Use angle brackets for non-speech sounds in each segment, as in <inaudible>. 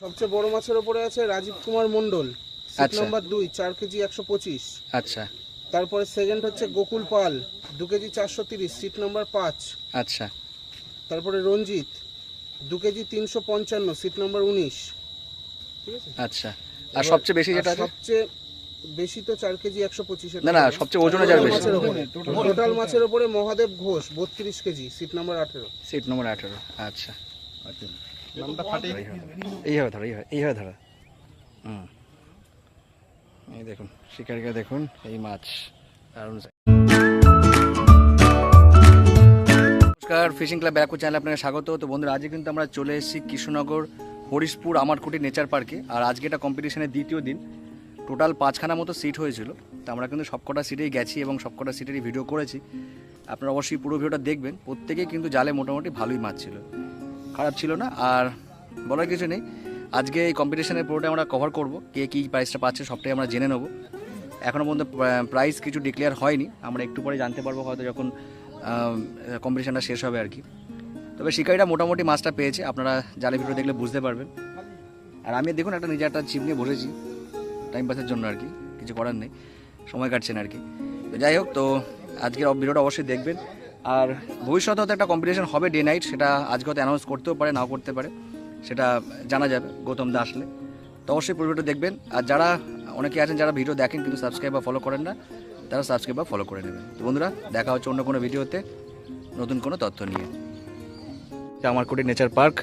সবচেয়ে বড় মাছের ওপরে আছে রাজীব কুমার মন্ডল সিট আচ্ছা। নাম্বার দুই চার কেজি একশো পঁচিশ। আচ্ছা। তারপরে সেকেন্ড হচ্ছে গোকুল পাল দু কেজি চারশো তিরিশ সিট নাম্বার পাঁচ। আচ্ছা। তারপরে রঞ্জিত দু কেজি তিনশো পঞ্চান্ন সিট নাম্বার উনিশ। আচ্ছা। আর সবচেয়ে বেশি যেটা আছে? সবচেয়ে বেশি তো চার কেজি একশো পঁচিশ না না সবচেয়ে ওজনে যার বেশি। মাছের ওপরে। টোটাল মাছের ওপরে মহাদেব ঘোষ বত্রিশ কেজি সিট নাম্বার আঠেরো। সিট নম্বর আঠেরো আচ্ছা। এইভাবে ধরো এইভাবে এইভাবে ধরো। হুম। এই দেখুন শিকারিকা দেখুন এই মাছ। দারুণ। নমস্কার ফিশিং ক্লাব ব্যারাকপুর চ্যানেলে আপনাকে স্বাগত। তো বন্ধুরা আজকে কিন্তু আমরা চলে এসেছি কৃষ্ণনগর হরিশপুর আমারকুটি নেচার পার্কে। আর আজকে এটা কম্পিটিশনের দ্বিতীয় দিন। টোটাল পাঁচখানা মতো সিট হয়েছিল। তো আমরা কিন্তু সবকটা সিটেই গেছি এবং সবকটা সিটেরই ভিডিও করেছি। আপনারা অবশ্যই পুরো ভিডিওটা দেখবেন। প্রত্যেকেই কিন্তু জালে মোটামুটি ভালোই মাছ ছিল। খারাপ ছিল না, আর বলার কিছু নেই। আজকে এই কম্পিটিশনের পুরোটা আমরা কভার করব, কে কী প্রাইসটা পাচ্ছে সবটাই আমরা জেনে নেব। এখনও পর্যন্ত প্রাইস কিছু ডিক্লেয়ার হয়নি, আমরা একটু পরে জানতে পারব হয়তো যখন কম্পিটিশনটা শেষ হবে আর কি। তবে শিকারিটা মোটামুটি মাছটা পেয়েছে, আপনারা জালে ভিডিও দেখলে বুঝতে পারবেন। আর আমি দেখুন একটা নিজে একটা ছিপ নিয়ে বসেছি টাইম পাসের জন্য আর কি, কিছু করার নেই, সময় কাটছেন আর কি। যাই হোক, তো আজকের ভিডিওটা অবশ্যই দেখবেন। আর ভবিষ্যতে হয়তো একটা কম্পিটিশন হবে ডে নাইট সেটা আজকে হয়তো অ্যানাউন্স করতেও পারে, নাও করতে পারে, সেটা জানা যাবে, গৌতম দা আসলে। তো অবশ্যই পুরো ভিডিও দেখবেন। আর যারা অনেকে আছেন যারা ভিডিও দেখেন কিন্তু সাবস্ক্রাইব বা ফলো করেন না, তারা সাবস্ক্রাইব বা ফলো করে নেবেন। তো বন্ধুরা, দেখা হচ্ছে অন্য কোনো ভিডিওতে নতুন কোনো তথ্য নিয়ে। চামারকুটি নেচার পার্ক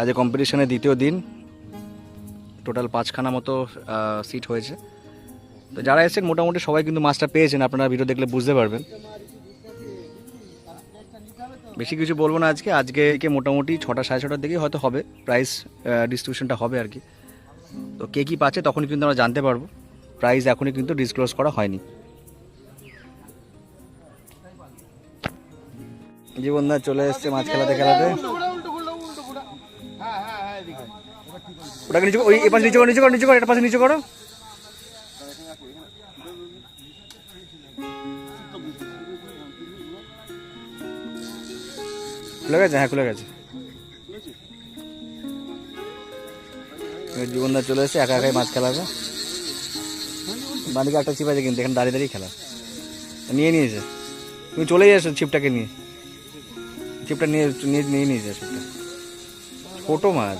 আজ কম্পিটিশনের দ্বিতীয় দিন। টোটাল পাঁচখানা মতো সিট হয়েছে। তো যারা এসেছেন, মোটামুটি সবাই কিন্তু মাছটা পেয়েছেন। আপনারা ভিডিও দেখলে বুঝতে পারবেন। বেশি কিছু বলব না আজকে। আজকে মোটামুটি ছটা, সাড়ে ছটার দিকে হয়তো হবে। প্রাইস ডিস্ট্রিবিউশনটা হবে আর কি। তো কে কী পাচ্ছে তখনই কিন্তু আমরা জানতে পারব। প্রাইস এখনই কিন্তু ডিসক্লোজ করা হয়নি। জীবনদা চলে এসছে মাছ খেলাতে খেলাতে। ওটাকে নিচু ওই এ পাশে নিচু করো নিচু করো, এটা পাশে নিচু করো। খুলে গেছে? হ্যাঁ খুলে গেছে। এবার জীবনদা চলে এসেছে, একা একাই মাছ খেলাবে। বাঁদিকে একটা ছিপ আছে কিন্তু, এখানে দাঁড়িয়ে দাঁড়িয়ে খেলা। নিয়ে নিয়েছে। তুমি চলেই এসো ছিপটাকে নিয়ে। ছিপটা নিয়ে নিয়ে নিয়ে নিয়েছে ছিপটা। ছোট মাছ।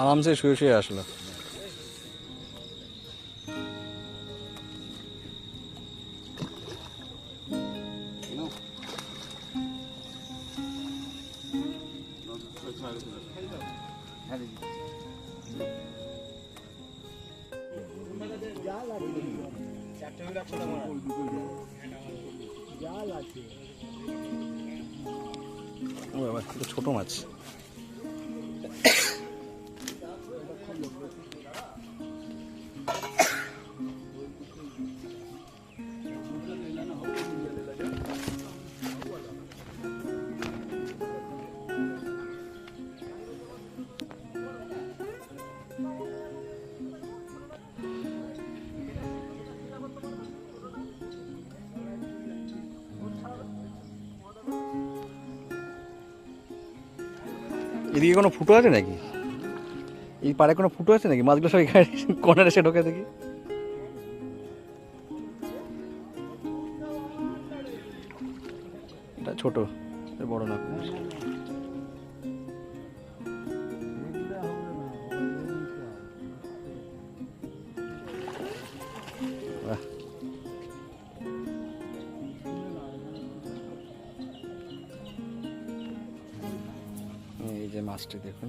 আরামসে শুয়ে শুয়ে আসলো। ছোট মাছ। এদিকে কোনো ফুটো আছে নাকি? এই পাড়ে কোনো ফুটো আছে নাকি? মাছগুলো সব এখানে কর্নারে এসে ঢোকে দেখি। এটা ছোট বড় না। এই যে মাছটি দেখুন।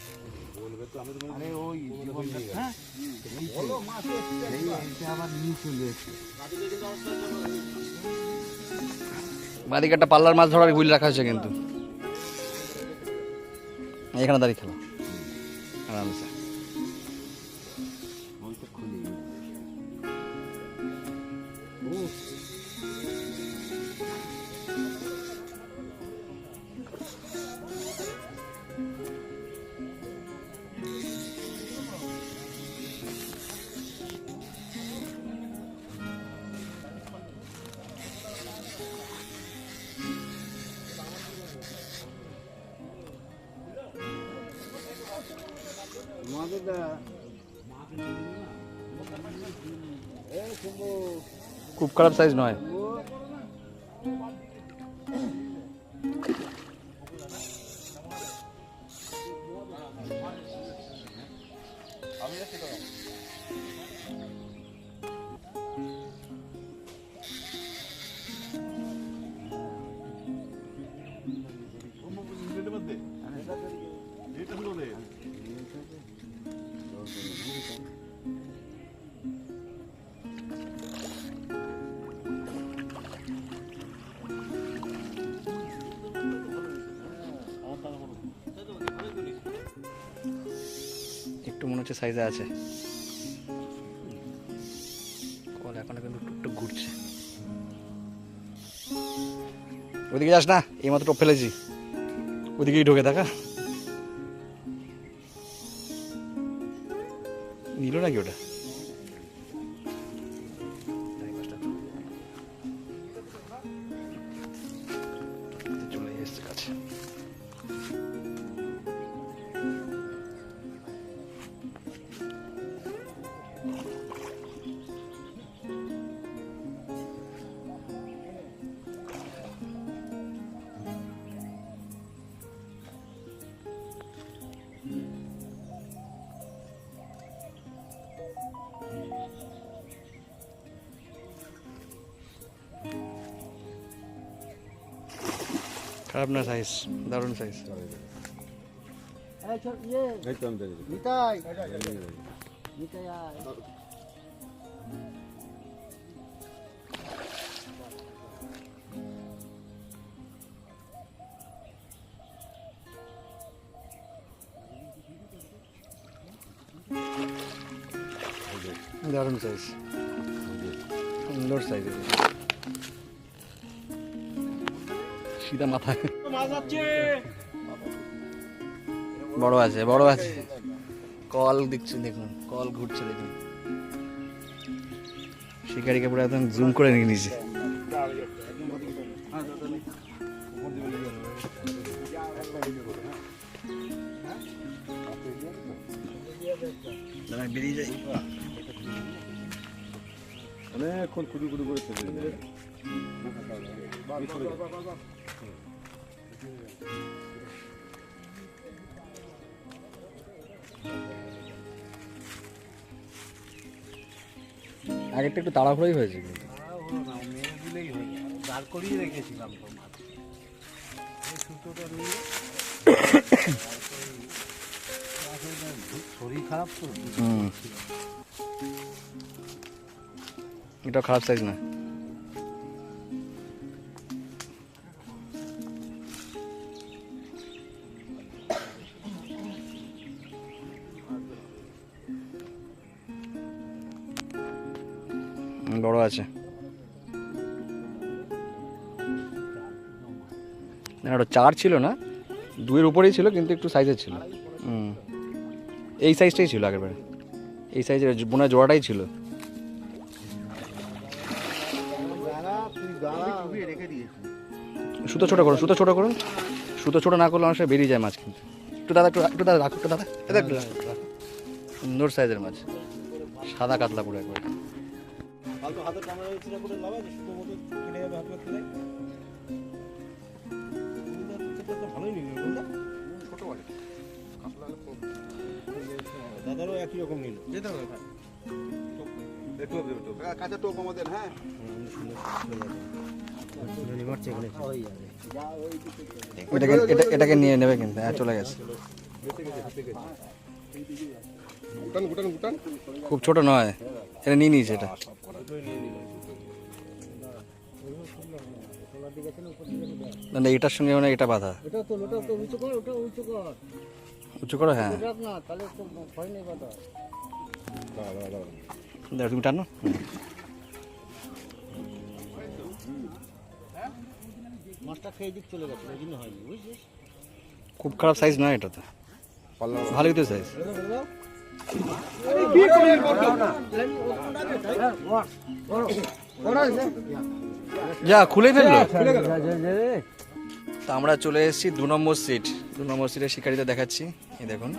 বাদিকে একটা পাল্লার মাছ ধরার গুলি রাখা হয়েছে কিন্তু। এখানে দাঁড়িয়ে খেলা। আরামসে। খারাপ সাইজ নয়। একটু হচ্ছে সাইজে আছে। কল এখন কিন্তু টুকটুক ঘুরছে। ওদিকে যাস না এই মাত্র ফেলেছি। ওদিকেই ঢোকে দেখা। না সাইজ দারুণ সাইজ দারুণ সাইজ সুন্দর সাইজ সিধা মাথায়। বড় আছে বড় আছে। কল দিচ্ছে, দেখুন, কল ঘুরছে, দেখুন। শিকারিকে পুরো একদম জুম করে নিয়ে নিয়েছে। আগেরটা একটু তাড়াহুড়োই হয়েছে কিন্তু দাঁড় করিয়ে রেখেছিলাম তো মাছ এই সুতোটা নিয়ে শরীর খারাপ তো হুম। এটা খারাপ সাইজ না। চার ছিল না দুয়ের উপরেই ছিল, কিন্তু একটু সাইজের ছিল। এই সাইজটাই ছিল আগের বারে এই সাইজের বোনা জোড়াটাই ছিল। সুতো ছোট করুন, সুতো ছোট করুন। সুতো ছোট না করলে অনেক বেরিয়ে যায় মাছ কিন্তু। একটু দাদা, একটু একটু দাদা রাখো, একটু দাদা। একটু সুন্দর সাইজের মাছ। সাদা কাতলা পুরো একবার। ভালোই নিল দাদারও একই রকম নিল। যেতে হবে একটু কাঁচা টোপ আমাদের হ্যাঁ। নিমার চেক যাবে এটাকে এটাকে নিয়ে নেবে কিন্তু হ্যাঁ চলে গেছে। খুব ছোট নয় এটা নিয়ে নিয়েছে এটা। না না, এটার সঙ্গে মানে এটা বাধা। ওটা তো ওটা তো উঁচু কর ওটা উঁচু কর। উঁচু করো হ্যাঁ। রাখ না তাহলে তো ভয় নেই কথা দাঁড়া, তুমি টানো। মাছটা খেয়ে দিক চলে গেছে ওই জন্য হয়নি বুঝছিস? খুব খারাপ সাইজ নয় এটা তো ভালোই তো সাইজ যা খুলে ফেলল? তা আমরা চলে এসেছি দু নম্বর সিট দু নম্বর সিটের শিকারিটা দেখাচ্ছি। এই দেখুন।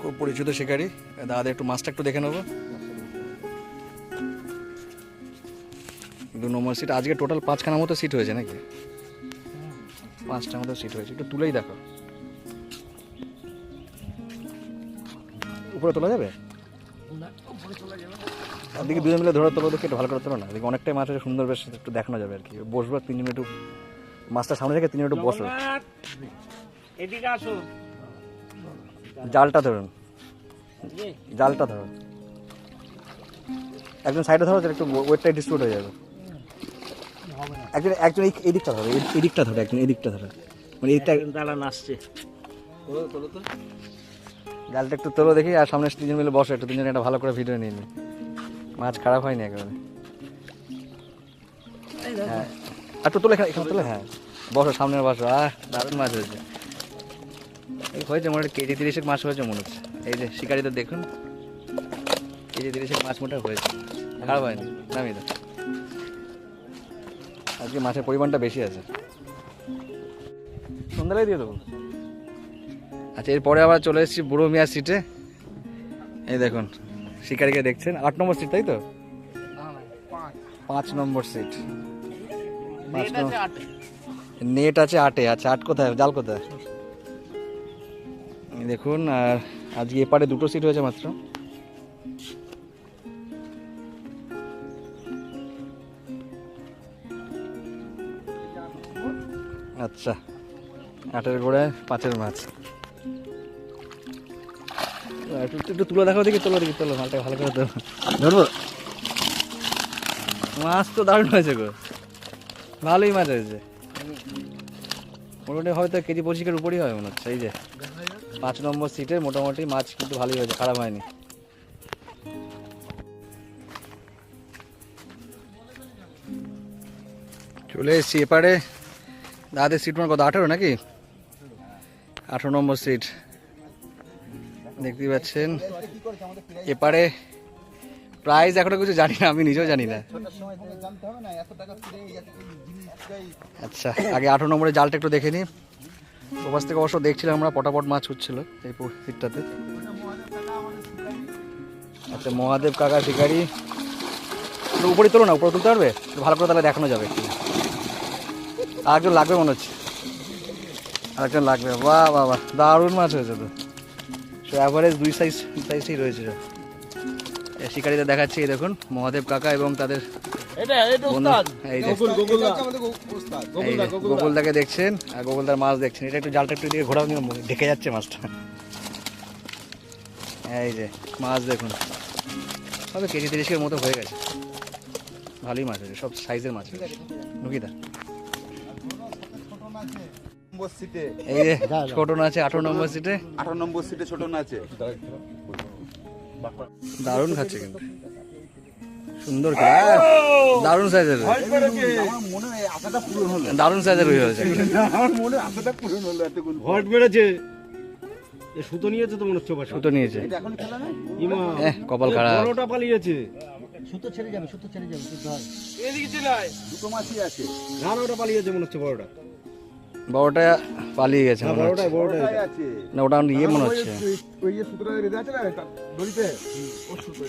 খুব পরিচিত শিকারি। দাদা একটু মাছটা একটু দেখে নেব। দু নম্বর সিট আজকে টোটাল পাঁচখানা মতো সিট হয়েছে নাকি? পাঁচটা মতো সিট হয়েছে। একটু তুলেই দেখো। উপরে তোলা যাবে? দিকে দুজন মিলে ধরে তোলো দেখে একটু ভালো করে তোলো না। দেখি অনেকটাই মাছ আছে সুন্দর বেশ একটু দেখানো যাবে আর কি। বসবো তিনজন একটু মাছটা সামনে রেখে তিনজন একটু বসো এদিকে আসো। জালটা ধরুন। জালটা ধরুন একজন সাইডে ধরো একটু ওয়েটটা ডিস্ট্রিবিউট হয়ে যাবে। একজন একজন এই দিকটা ধরো এই- দিকটা ধরো একজন এই দিকটা ধরো। মানে এই দিকটা দাঁড়া নাচছে জালটা একটু তোলো দেখি আর সামনে তিনজন মিলে বসো একটু তিনজন একটা ভালো করে ভিডিও নিয়ে নি মাছ খারাপ হয়নি একেবারে। হ্যাঁ। একটু তোলে এখানে তোলে হ্যাঁ। বসো সামনে বসো। আহ দারুণ মাছ হয়েছে। এই হয়েছে মনে কেজি তিরিশেক মাছ হয়েছে মনে হচ্ছে। এই যে শিকারিদের দেখুন। কেজি তিরিশেক মাছ মোটা হয়েছে। খারাপ হয়নি। নামি তো আজকে মাছের পরিমাণটা বেশি আছে। সন্ধ্যাবেলায় দিয়ে দেবো। আচ্ছা এরপরে আবার চলে এসেছি বুড়ো মিয়া সিটে। এই দেখুন। শিকারিকে দেখছেন? আট নম্বর সিট তাই তো? পাঁচ নম্বর সিট পাঁচ নম্বর নেট আছে আটে। আচ্ছা আট কোথায়? জাল কোথায়? দেখুন আর আজকে এপারে দুটো সিট হয়েছে মাত্র। আচ্ছা আটের গোড়ায় পাঁচের মাছ। একটু একটু তুলে দেখাও দেখি, তোলো দেখি, তোলো মালটা ভালো করে তোলো। ধরবো? মাছ তো দারুণ হয়েছে গো। ভালোই মাছ হয়েছে। মোটামুটি হয়তো কেজি পঁচিশের উপরই হয় মনে হচ্ছে, এই যে। পাঁচ নম্বর সিটে মোটামুটি মাছ কিন্তু ভালোই হয়েছে, খারাপ হয়নি। চলে এসেছি এপারে। দাদের সিট মানে কত, আঠেরো নাকি? আঠেরো নম্বর সিট দেখতেই পাচ্ছেন। এপারে প্রাইস এখনও কিছু জানি না, আমি নিজেও জানি না। আচ্ছা আগে আঠেরো নম্বরের জালটা একটু দেখে নিই। ওপাশ থেকে অবশ্য দেখছিলাম আমরা, পটাপট মাছ হচ্ছিল এই সিটটাতে আচ্ছা মহাদেব কাকা শিকারি উপরে তোলো না, উপরে তুলতে পারবে? ভালো করে তাহলে দেখানো যাবে একটু। আরেকজন লাগবে মনে হচ্ছে। আরেকজন লাগবে। বাহ বাহ বাহ, দারুণ মাছ হয়েছে তো। সো অ্যাভারেজ দুই সাইজ সাইজই রয়েছে সব। এই দেখাচ্ছি এই দেখুন মহাদেব কাকা এবং তাদের গোকুলদাকে দেখছেন আর গোকুলদার মাছ দেখছেন। এটা একটু জালটা একটু দিয়ে ঘোরাও নিয়ে ঢেকে যাচ্ছে মাছটা। এই যে মাছ দেখুন। তবে কেজি তিরিশের মতো হয়ে গেছে। ভালোই মাছ আছে সব সাইজের মাছ নুকিদা নম্বর সিটে এই ছোট না আছে আঠারো নম্বর সিটে আঠারো নম্বর সিটে ছোট না আছে। দারুণ খাচ্ছে কিন্তু। সুন্দর দারুণ সাইজের। আমার আশাটা পূরণ হলো। দারুণ সাইজের হয়েছে আমার মনে আশাটা পূরণ হলো এতগুলো ভট বেড়েছে সুতো নিয়েছে তো মনে হচ্ছে সুতো নিয়েছে। এটা এখন খেলা নাই? ইমা কপাল খারাপ। বড়টা পালিয়েছে। সুতো ছেড়ে যাবে সুতো ছেড়ে যাবে এদিকে দুটো মাছই আছে। ওটা পালিয়েছে মনে হচ্ছে বড়টা। বড়টা পালিয়ে গেছে না ওটা আমার ইয়ে মনে হচ্ছে। ওই যে সুতোটা রেখে আছে না দড়িতে?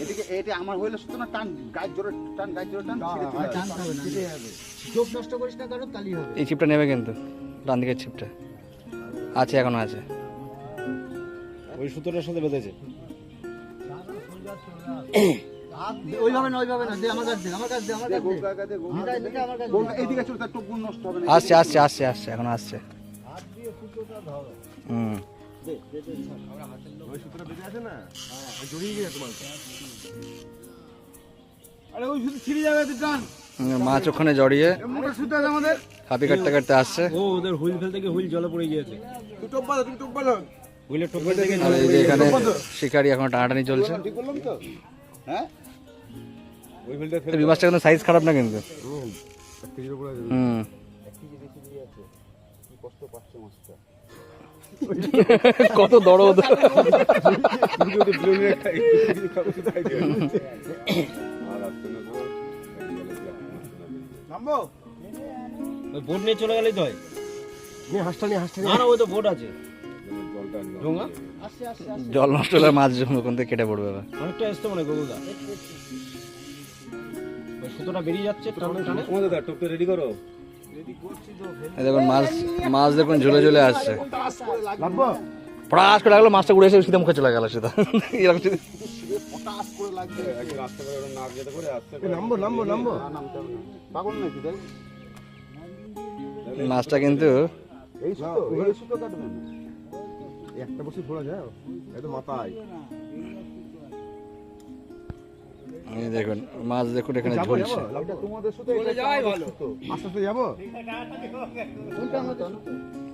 এদিকে এটা আমার হইলে সুতো না টান গাছ জোরে টান গাছ জোরে টান ছিঁড়ে চলে আসবে। টানতে হবে না। চোখ নষ্ট করিস না কারণ তালি হবে। এই ছিপটা নেবে কিন্তু ডান দিকের ছিপটা। আছে এখনও আছে। ওই সুতোটার সাথে বেঁধেছে। <coughs> <coughs> ওইভাবে না ওইভাবে না দে আমার কাছে আমার কাছে আমার কাছে দে। কাকা দে, গো নিতাই, নিতাই, আমার কাছে গোল- দে। এইদিকে চলে তার টুকুন নষ্ট হবে না। আসছে আসছে আসছে আসছে এখন আসছে। সুতোটা জড়িয়ে হুম, মাছ ওখানে জড়িয়ে আছে আমাদের। হাপি কাটতে কাটতে আসছে। ও ওদের হুইল ফেলতে গিয়ে হুইল জলে পড়ে গিয়েছে। তুই টোপ বাঁধো তুমি টোপ বাঁধো। হুইলের টোপের থেকে আর এই যে এখানে শিকারি এখন টানাটানি চলছে। ঠিক বললাম তো? হ্যাঁ? ওই মাছটা কিন্তু সাইজ খারাপ না কিন্তু। হুম। কত দরদ। বোট নিয়ে চলে গেলেই তো হয়। নিয়ে হাঁসটা নিয়ে হাঁসটা না না ওই তো বোট আছে। জল নষ্ট হলে মাছ ওখান থেকে কেটে পড়বে। অনেকটা আসতে মনে হয় ওই সুতোটা বেরিয়ে যাচ্ছে? টানে টানে তোমাদের দা টোপটা রেডি করো। দেখুন মাছ মাছ দেখুন ঝুলে ঝুলে আসছে। করে লাগল মাছটা উড়ে এসে সিধা মুখে চলে গেল সেটা। এরকম যদি- মাছটা কিন্তু এই সুতো এই সুতো কাটবে না একটা বছর ধরা যায়। মাথায়। দেখুন মাছ দেখুন এখানে যাব ঝুলছে।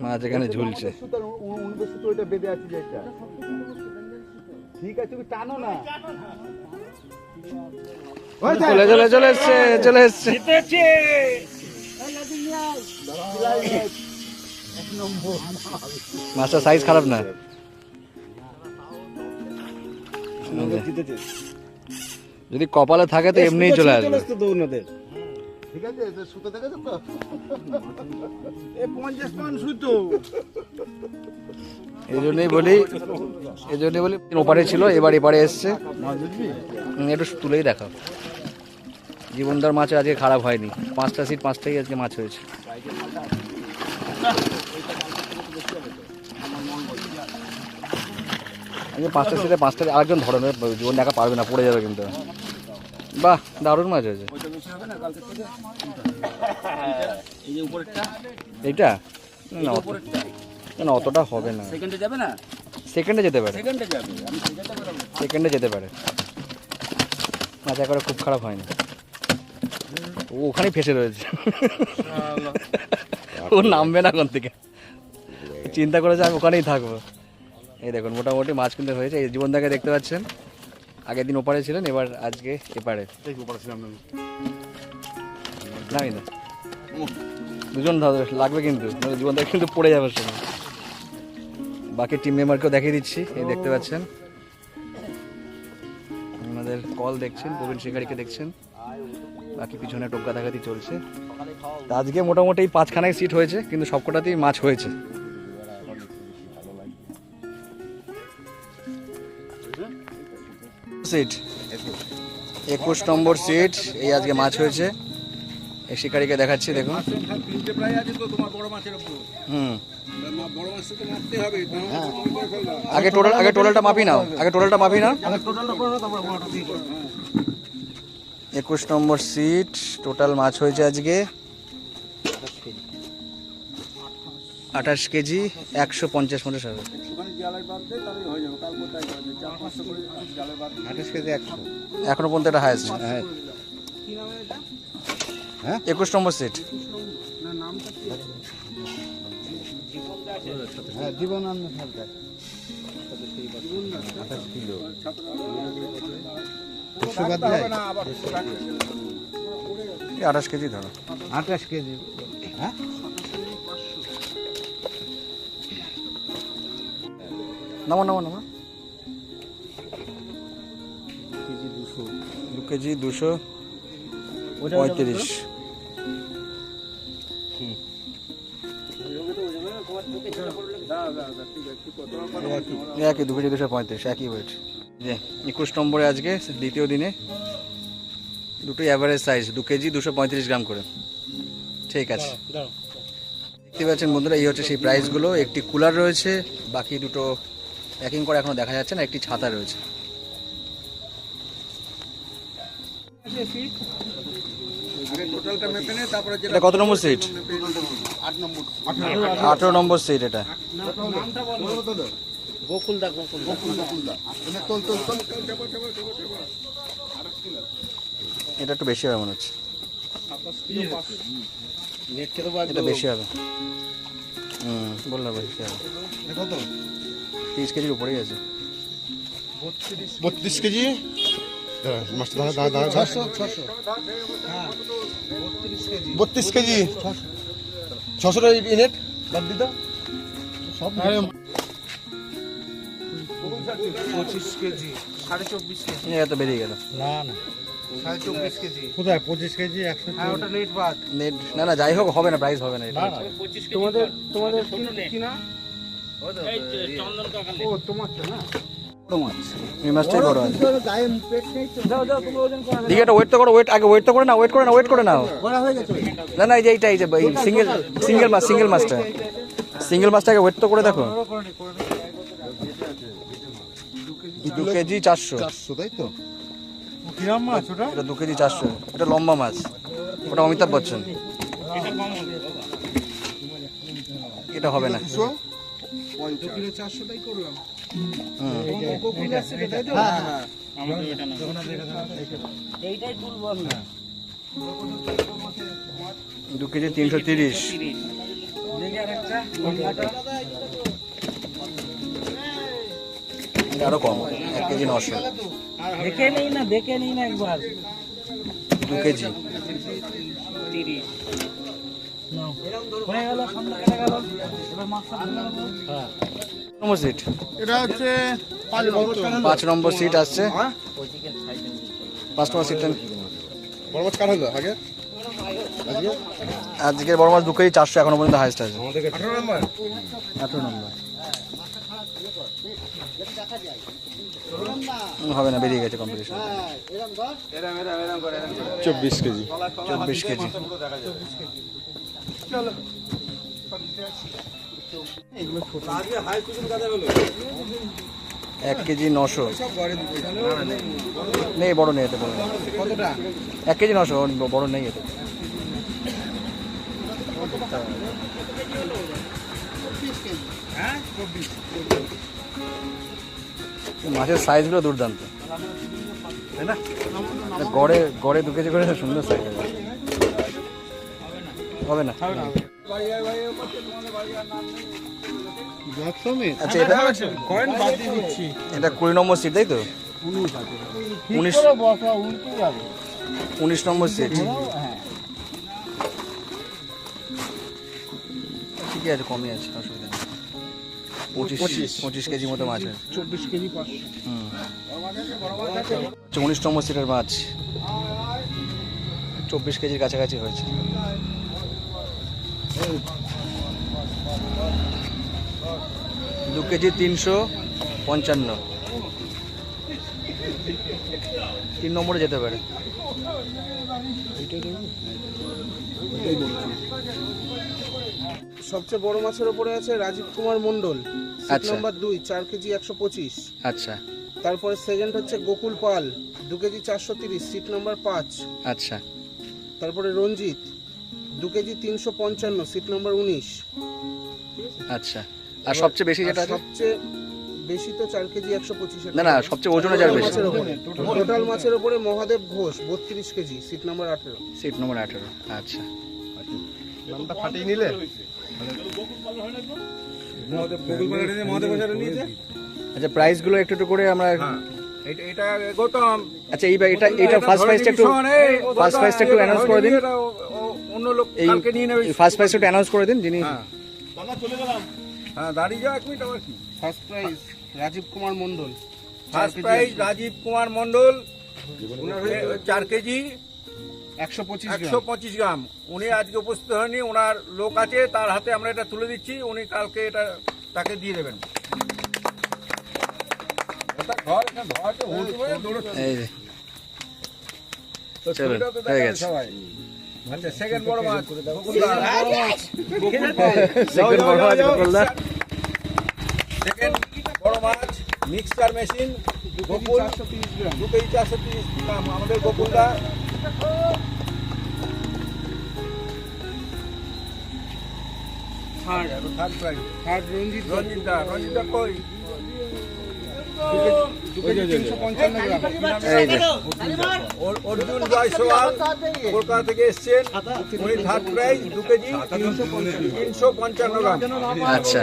মাছ এখানে ঝুলছে। ঠিক আছে তুমি টানো না। চলে চলে চলে এসছে চলে এসছে। মাছটা সাইজ খারাপ না। জিতেছে। যদি কপালে থাকে তো এমনিই চলে আসবে। আসতো ঠিক আছে সুতো দেখেছ তো পঞ্চাশ পান সুতো। এই জন্যই বলি এই জন্যই বলি ওপারে ছিল এবার এপারে এসছে। একটু তুলেই দেখাও। জীবনদার মাছ আজকে খারাপ হয়নি। পাঁচটা সিট পাঁচটাই আজকে মাছ হয়েছে। পাঁচটা সিটে পাঁচটা আরেকজন ধরে নেবে জীবন দেখা পারবে না পড়ে যাবে কিন্তু। বাহ দারুণ মাছ হয়েছে। এইটা? না না অতটা হবে না। সেকেন্ডে যাবে না? সেকেন্ডে যেতে পারে। সেকেন্ডে যেতে পারে। মাছ একবারে খুব খারাপ হয়নি। ও ওখানেই ফেসে রয়েছে। ও নামবে না কোন থেকে চিন্তা করেছে আমি ওখানেই থাকব। এই দেখুন মোটামুটি মাছ কিন্তু হয়েছে। এই জীবনদাকে দেখতে পাচ্ছেন। আগের দিন ওপারে ছিলেন এবার আজকে এপারে। নামি না দুজন লাগবে কিন্তু জীবনদা কিন্তু পড়ে যাবে সময় বাকি টিম মেম্বারকেও দেখিয়ে দিচ্ছি এই দেখতে পাচ্ছেন। আমাদের কল দেখছেন প্রবীণ শিকারীকে দেখছেন। বাকি পিছনে টোকা দেখাতি চলছে আজকে মোটামুটি পাঁচখানায় সিট হয়েছে কিন্তু সবকটাতেই মাছ হয়েছে। সিট একুশ নম্বর সিট এই আজকে মাছ হয়েছে। এই শিকারিকে দেখাচ্ছি, দেখুন। হুম। আগে টোটাল আগে টোটালটা মাপি নাও। আগে টোটালটা মাপি নাও। একুশ নম্বর সিট টোটাল মাছ হয়েছে আজকে। আঠাশ কেজি, একশো পঞ্চাশ পঞ্চাশ হবে জালের বাদ দেয় তাহলে হয়ে যাবে কাল কোথায় করে দেয় চার পাঁচশো করে জালের বাদ আঠাশ কেজি একশো। এখনও পর্যন্ত এটা হায়েস্ট হ্যাঁ। একুশ নম্বর সিট হ্যাঁ জীবনানন্দ সরকার আঠাশ কিলো। আঠাশ কেজি ধরো। আঠাশ কেজি। হ্যাঁ? নামো নামো নামো। দু কেজি দুশো পঁয়ত্রিশ। একই দু কেজি দুশো পঁয়ত্রিশ একই ওয়েট যে একুশ নম্বরে আজকে দ্বিতীয় দিনে দুটোই অ্যাভারেজ সাইজ দু কেজি দুশো পঁয়ত্রিশ গ্রাম করে। ঠিক আছে। দেখতে পাচ্ছেন বন্ধুরা এই হচ্ছে সেই প্রাইসগুলো একটি কুলার রয়েছে বাকি দুটো প্যাকিং করে এখনও দেখা যাচ্ছে না একটি ছাতা রয়েছে। টোটালটা মেপে নে তারপরে এটা কত নম্বর সিট আঠেরো নম্বর সিট এটা। একটু বেশি হবে মনে হচ্ছে। এটা বেশি হবে। হুম বললাম বেশি হবে। কত? তিরিশ কেজির উপরেই আছে বত্রিশ কেজি? ছশো ছশো। হ্যাঁ বত্রিশ কেজি। বত্রিশ কেজি? ইউনিট বাদ দিত। সব পঁচিশ কেজি সাড়ে চব্বিশ কেজি। এত বেরিয়ে গেল। কেজি। কোথায়? পঁচিশ কেজি একশো হ্যাঁ নেট না না যাই হোক হবে না প্রাইস হবে না এটা তোমাদের তোমাদের কি- কি না? ও তোমারটা না? এই মাছটাই বড় আছে। গায়ে পেট নেই তো। যাও যাও তুমি ওজন করো দিকে এটা ওয়েট তো করো ওয়েট আগে ওয়েট তো করে না ওয়েট করে না ওয়েট করে নাও। করা হয়ে গেছে। না না এই যে এইটা এই যে সিঙ্গেল সিঙ্গেল মাছ সিঙ্গেল মাছটা। সিঙ্গেল মাছটাকে ওয়েট তো করে দেখো। দু কেজি চারশো। তাই তো? কিরাম মাছ ওটা? এটা দু কেজি চারশো। এটা লম্বা মাছ। ওটা অমিতাভ বচ্চন। এটা হবে। না। দু কিলো চারশোটাই করলাম। কেজি তিনশো তিরিশ। আরও কম এক কেজি নশো। দেখে নেই না দেখে নেই না একবার। দু কেজি। হয়ে নম্বর সিট এটা হচ্ছে পাঁচ নম্বর সিট। আসছে। পাঁচ নম্বর সিটটা বড় মাছ কার হলো আগে? আজকের বড় মাছ দু কেজি চারশো এখনও পর্যন্ত হাইস্ট আছে। আঠারো নম্বর? আঠারো নম্বর। হবে না বেরিয়ে গেছে কম্পিটিশন চব্বিশ কেজি। চব্বিশ কেজি। এক কেজি নশো। নেই, বড় নেই এতে এক কেজি নশো, বড় নেই এতে। মাছের সাইজগুলো দুর্দান্ত। গড়ে গড়ে দু কেজি করে সুন্দর সাইজ হবে না। আচ্ছা এটা দিচ্ছি। এটা কুড়ি নম্বর সিট তাই তো? উনিশ উনিশ নম্বর সিট ঠিকই আছে কমই আছে অসুবিধা নেই। পঁচিশ পঁচিশ। কেজি মতো মাছ আছে। চব্বিশ কেজি আচ্ছা, উনিশ নম্বর সিটের মাছ। চব্বিশ কেজির কাছাকাছি হয়েছে। দু কেজি তিনশো পঞ্চান্ন। তিন নম্বরে যেতে পারে। সবচেয়ে বড় মাছের ওপরে আছে রাজীব কুমার মন্ডল আচ্ছা। নাম্বার দুই চার কেজি একশো পঁচিশ। আচ্ছা। তারপরে সেকেন্ড হচ্ছে গোকুল পাল দু কেজি চারশো তিরিশ সিট নাম্বার পাঁচ। আচ্ছা। তারপরে রঞ্জিত দু কেজি তিনশো পঞ্চান্ন সিট নাম্বার উনিশ। আচ্ছা। আর সবচেয়ে বেশি যেটা সবচেয়ে বেশি তো চার কেজি একশো পঁচিশ না না সবচেয়ে ওজনে যার বেশি। মাছের ওপরে টোটাল মাছের ওপরে মহাদেব ঘোষ বত্রিশ কেজি সিট নাম্বার আঠেরো। সিট নম্বর আঠেরো আচ্ছা। নামটা ফাটিয়ে নিলে? আচ্ছা প্রাইসগুলো একটু একটু করে আমরা এটা গৌতম। আচ্ছা এই এটা এটা ফার্স্ট প্রাইসটা একটু ফার্স্ট প্রাইসটা একটু অ্যানাউন্স করে দিন। অন্য লোক কালকে নিয়ে নেবে। ফার্স্ট প্রাইসটা একটু অ্যানাউন্স করে দিন যিনি হ্যাঁ। দাঁড়িয়ে যাও এক মিনিট আবার কি? First prize Rajib Kumar Mondal first prize Rajib Kumar Mondal চার কেজি। একশো পঁচিশ একশো পঁচিশ গ্রাম। উনি আজকে উপস্থিত হয়নি ওনার লোক আছে তার হাতে আমরা এটা তুলে দিচ্ছি উনি কালকে এটা তাকে দিয়ে দেবেন। এটা ঘর, ঘর দৌড়চ্ছে। সবাই। আচ্ছা, বড় মাছ। সেকেন্ড বড় মাছ। গোকুলদা Second বড় মাছ, মিক্সচার মেশিন, গোকুল, দু কেজি চারশো তিরিশ গ্রাম, আমাদের গোকুলদা থার্ড থার্ড রঞ্জিত রঞ্জিতা রঞ্জিতা। কই দু কেজি তিনশো পঞ্চান্ন গ্রাম এই যে কলকাতা থেকে এসছেন উনি থার্ড প্রাইজ দু কেজি তিনশো পঞ্চান্ন গ্রাম আচ্ছা।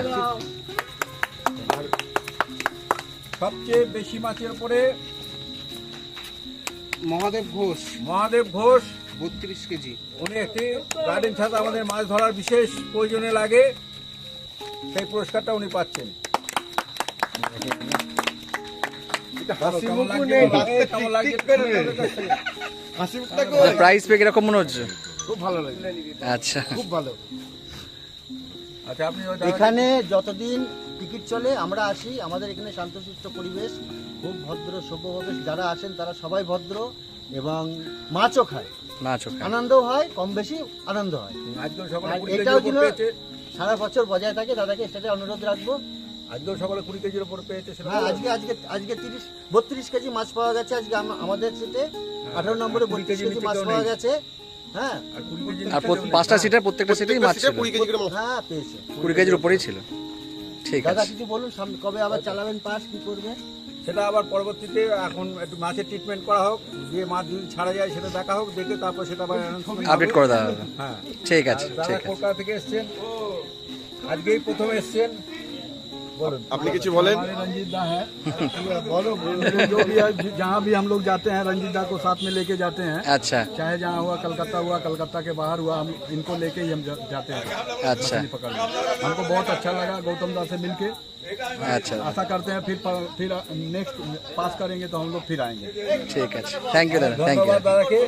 সবচেয়ে বেশি মাছের পরে মহাদেব ঘোষ। মহাদেব ঘোষ। বত্রিশ কেজি। উনি একটি গার্ডেন ছাদ আমাদের মাছ ধরার বিশেষ প্রয়োজনে লাগে। সেই পুরস্কারটা উনি পাচ্ছেন। প্রাইস পেয়ে কীরকম মনে হচ্ছে। খুব ভালো লাগে। আচ্ছা। খুব ভালো। আচ্ছা আপনি এখানে যতদিন টিকিট চলে আমরা আসি। আমাদের এখানে শান্তশিষ্ট পরিবেশ খুব ভদ্র সভ্যভাবে যারা আসেন তারা সবাই ভদ্র এবং মাছও খায়। না চোখ আনন্দও হয় কম বেশি আনন্দ হয়। এটাও যেন সারা বছর বজায় থাকে দাদাকে সেটা অনুরোধ রাখব। আজকেও সকালে কুড়ি কেজির উপর পেয়েছে সেটা হ্যাঁ আজকে আজকে আজকে তিরিশ বত্রিশ কেজি মাছ পাওয়া গেছে আজকে আমাদের সিটে। আঠারো নম্বরে কুড়ি বত্রিশ কেজি মাছ পাওয়া। গেছে। হ্যাঁ। আর কুড়ি কেজি পাঁচটা সিটের প্রত্যেকটা সিটেই মাছ ছিল। হ্যাঁ পেয়েছে। কুড়ি কেজির উপরেই ছিল। ঠিক দাদা আছে। কিছু বলুন সামনে কবে আবার চালাবেন পাস কি করবে? সেটা আবার পরবর্তীতে এখন একটু মাছের ট্রিটমেন্ট করা হোক দিয়ে মাছ যদি ছাড়া যায় সেটা দেখা হোক দেখে তারপর সেটা আবার আপডেট করে দেওয়া হবে হ্যাঁ। ঠিক আছে ঠিক আছে। কলকাতা থেকে এসছেন। আজকেই প্রথম এসছেন। আপনি কিছু বলেন हमारे रंजीत दा है जो भी है जहाँ भी हम लोग जाते हैं रंजीत दा को साथ में लेके जाते हैं আচ্ছা चाहे जहाँ हुआ कलकत्ता हुआ कलकत्ता के बाहर हुआ हम इनको लेके ही हम जा- जाते हैं अच्छा मछली पकड़ने हमको बहुत अच्छा लगा गौतम दा से मिलके আচ্ছা आशा करते हैं फिर फिर नेक्स्ट पास करेंगे तो हम लोग फिर आएंगे ঠিক আছে থ্যাংক ইউ দাদা থ্যাংক ইউ ধন্যবাদ দাদাকে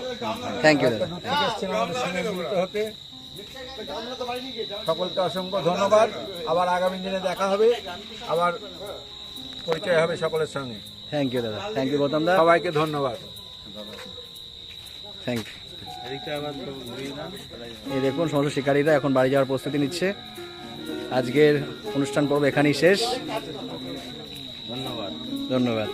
থ্যাংক ইউ দাদা দূর থেকে এসছেন আমাদের সঙ্গে মিলিত হতে সকলকে অসংখ্য ধন্যবাদ। আবার আগামী দিনে দেখা হবে। আবার পরিচয় হবে সকলের সঙ্গে। থ্যাংক ইউ দাদা। Thank you Gautam da. সবাইকে ধন্যবাদ। থ্যাংক ইউ এই দেখুন সমস্ত শিকারীরা এখন বাড়ি যাওয়ার প্রস্তুতি নিচ্ছে। আজকের অনুষ্ঠান পর্ব এখানেই শেষ। ধন্যবাদ ধন্যবাদ।